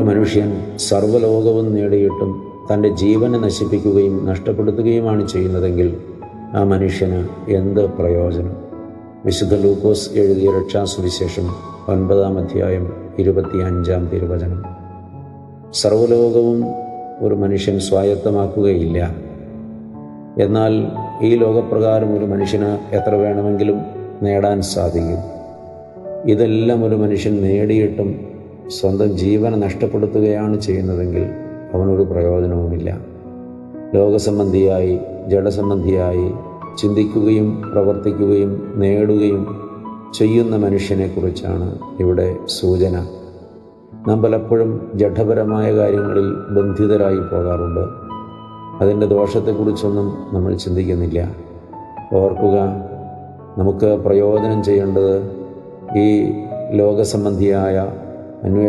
ഒരു മനുഷ്യൻ സർവലോകവും നേടിയിട്ടും തന്റെ ജീവനെ നശിപ്പിക്കുകയും നഷ്ടപ്പെടുത്തുകയുമാണ് ചെയ്യുന്നതെങ്കിൽ ആ മനുഷ്യന് എന്ത് പ്രയോജനം? വിശുദ്ധ ലൂക്കോസ് എഴുതിയ രക്ഷാസുവിശേഷം ഒൻപതാം അധ്യായം ഇരുപത്തി അഞ്ചാം തിരുവചനം. സർവലോകവും ഒരു മനുഷ്യൻ സ്വായത്തമാക്കുകയില്ല. എന്നാൽ ഈ ലോകപ്രകാരം ഒരു മനുഷ്യന് എത്ര വേണമെങ്കിലും നേടാൻ സാധിക്കും. ഇതെല്ലാം ഒരു മനുഷ്യൻ നേടിയിട്ടും സ്വന്തം ജീവനെ നഷ്ടപ്പെടുത്തുകയാണ് ചെയ്യുന്നതെങ്കിൽ അവനൊരു പ്രയോജനവുമില്ല. ലോകസംബന്ധിയായി ജഡസംബന്ധിയായി ചിന്തിക്കുകയും പ്രവർത്തിക്കുകയും നേടുകയും ചെയ്യുന്ന മനുഷ്യനെക്കുറിച്ചാണ് ഇവിടെ സൂചന. നാം പലപ്പോഴും ജഡപരമായ കാര്യങ്ങളിൽ ബന്ധിതരായി പോകാറുണ്ട്. അതിന്റെ ദോഷത്തെക്കുറിച്ചൊന്നും നമ്മൾ ചിന്തിക്കുന്നില്ല. ഓർക്കുക നമുക്ക് പ്രയോജനം ചെയ്യേണ്ടത് ഈ ലോകസംബന്ധിയായ അന്വേഷണം